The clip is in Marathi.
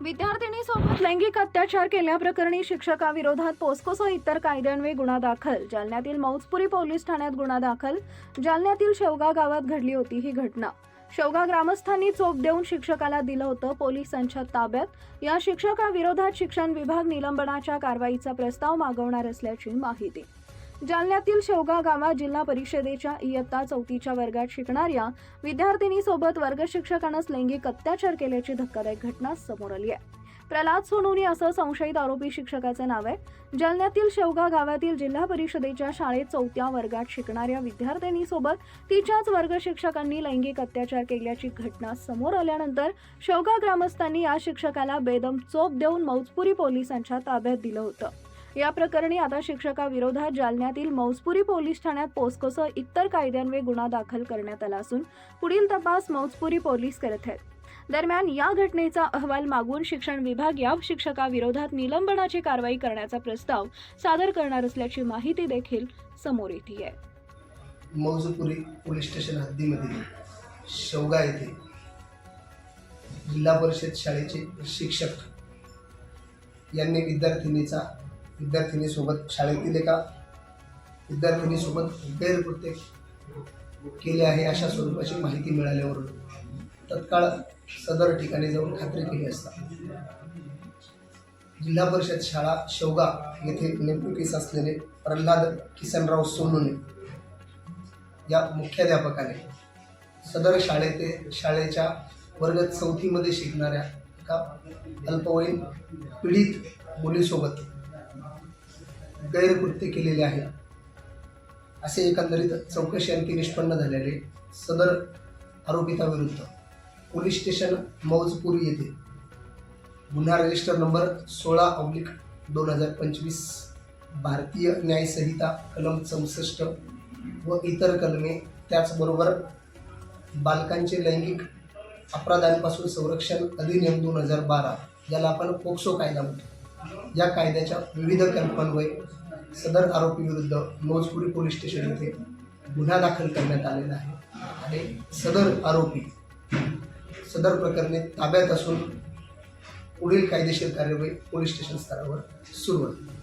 विद्यार्थिनीसोबत लैंगिक अत्याचार केल्याप्रकरणी शिक्षकाविरोधात पोस्कोसह इतर कायद्यान्वये गुन्हा दाखल. जालन्यातील मौजपुरी पोलीस ठाण्यात गुन्हा दाखल. जालन्यातील शेवगा गावात घडली होती ही घटना. शेवगा ग्रामस्थांनी चोप देऊन शिक्षकाला दिलं होतं पोलिसांच्या ताब्यात. या शिक्षकाविरोधात शिक्षण विभाग निलंबनाच्या कारवाईचा प्रस्ताव मागवणार असल्याची माहिती. जालन्यातील शेवगाव गावात जिल्हा परिषदेच्या इयत्ता चौथीच्या वर्गात शिकणाऱ्या विद्यार्थिनीसोबत वर्ग शिक्षकानंच लैंगिक अत्याचार केल्याची धक्कादायक घटना समोर आली आहे. प्रल्हाद सोनोनी असं संशयित आरोपी शिक्षकाचे नाव आहे. जालन्यातील शेवगा गावातील जिल्हा परिषदेच्या शाळेत चौथ्या वर्गात शिकणाऱ्या विद्यार्थिनीसोबत तिच्याच वर्ग शिक्षकांनी लैंगिक अत्याचार केल्याची घटना समोर आल्यानंतर शेवगा ग्रामस्थांनी या शिक्षकाला बेदम चोप देऊन मौजपुरी पोलिसांच्या ताब्यात दिलं होतं. या प्रकरणी आता शिक्षकाविरोधात जालन्यातील मौजपुरी पोलीस ठाण्यात पोस्कोसह इतर कायद्यान्वये गुन्हा दाखल करण्यात आला असून पुढील तपास मौजपुरी पोलीस करत आहेत. दरम्यान या घटनेचा अहवाल मागून शिक्षण विभाग या शिक्षकाविरोधात निलंबनाची कारवाई करण्याचा प्रस्ताव सादर करणार असल्याची माहिती देखील समोर येते आहे मौजपुरी पोलीस स्टेशन हद्दीमधील शेवगा येथे जिल्हा परिषद शाळेचे शिक्षक यांनी विद्यार्थिनीचा विद्यार्थिनीसोबत शाळेतील एका विद्यार्थिनीसोबत गैरकृत्य केले आहे अशा स्वरूपाची माहिती मिळाल्यावरून तत्काळ सदर ठिकाणी जाऊन खात्री केली असता. जिल्हा परिषद शाळा शेवगा येथे नेमणुकीस असलेले प्रल्हाद किसनराव सोनूने या मुख्याध्यापकाने सदर शाळेते शाळेच्या वर्ग चौथीमध्ये शिकणाऱ्या एका अल्पवयीन पीडित मुलीसोबत गैरकृत्य केलेले आहे. असे एकंदरीत चौकशी अंती निष्पन्न झालेले सदर आरोपिताविरुद्ध पोलीस स्टेशन मौजपूर येथे गुन्हा रजिस्टर नंबर सोळा ऑब्लिक दोन हजार पंचवीस भारतीय न्यायसंहिता कलम चौसष्ट व इतर कलमे त्याचबरोबर बालकांचे लैंगिक अपराधांपासून संरक्षण अधिनियम दोन हजार बारा ज्याला आपण पोक्सो कायदा म्हणतो. या कायद्याच्या विविध कल्पन्वये सदर आरोपीविरुद्ध मौजपुरी पोलीस स्टेशन येथे गुन्हा दाखल करण्यात आलेला आहे. आणि सदर आरोपी सदर प्रकरणे ताब्यात असून पुढील कायदेशीर कार्यवाही पोलीस स्टेशन स्तरावर सुरू आहे.